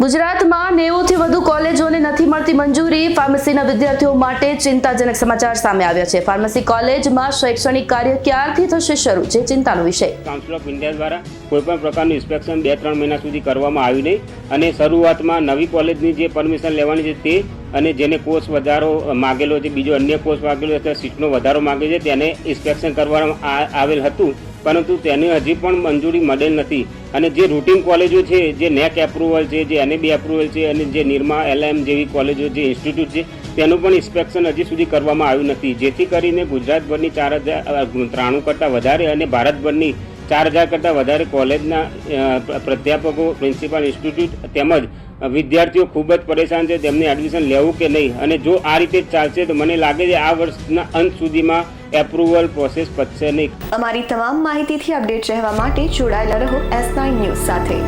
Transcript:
ગુજરાતમાં નેવુંથી વધુ કોલેજોને નથી મળતી મંજૂરી. ફાર્મસીના વિદ્યાર્થીઓ માટે ચિંતાજનક સમાચાર સામે આવ્યા છે. ફાર્મસી કોલેજમાં શૈક્ષણિક કાર્ય ક્યારથી થશે શરૂ? છે ચિંતાનો વિષય. કાઉન્સિલ ઓફ ઇન્ડિયા દ્વારા કોઈપણ પ્રકારનું ઇન્સ્પેક્શન બે ત્રણ મહિના સુધી કરવામાં આવ્યું નહીં અને શરૂઆતમાં નવી કોલેજની જે પરમિશન લેવાની છે તે અને જેને કોર્સ વધારો માગેલો છે, બીજો અન્ય કોર્સ માગેલો છે સીટનો વધારો માગે છે, તેને ઇન્સ્પેક્શન કરવામાં આવેલ હતું. પરંતુ તેને હજી પણ મંજૂરી મળેલ નથી. અને જે રૂટીન કોલેજો છે, જે નેક એપ્રુવલ છે, જે એનએબી એપ્રુવલ છે, અને જે નિરમા એલએમ જેવી કોલેજો, જે ઇન્સ્ટિટ્યૂટ છે, તેનું પણ ઇન્સ્પેક્શન હજી સુધી કરવામાં આવ્યું નથી. જેથી કરીને ગુજરાતભરની ચાર હજાર ત્રાણું કરતાં વધારે અને ભારતભરની ચાર હજાર કરતાં વધારે કોલેજના પ્રાધ્યાપકો, પ્રિન્સિપાલ, ઇન્સ્ટિટ્યૂટ તેમજ વિદ્યાર્થીઓ ખૂબ જ પરેશાન છે, તેમને એડમિશન લેવું કે નહીં? અને જો આ રીતે ચાલશે, તો મને લાગે છે આ વર્ષના અંત સુધીમાં એપ્રુવલ પ્રોસેસ પતશે નહીં. અમારી તમામ માહિતીથી અપડેટ રહેવા માટે જોડાયેલા રહો એસ ન્યૂઝ સાથે.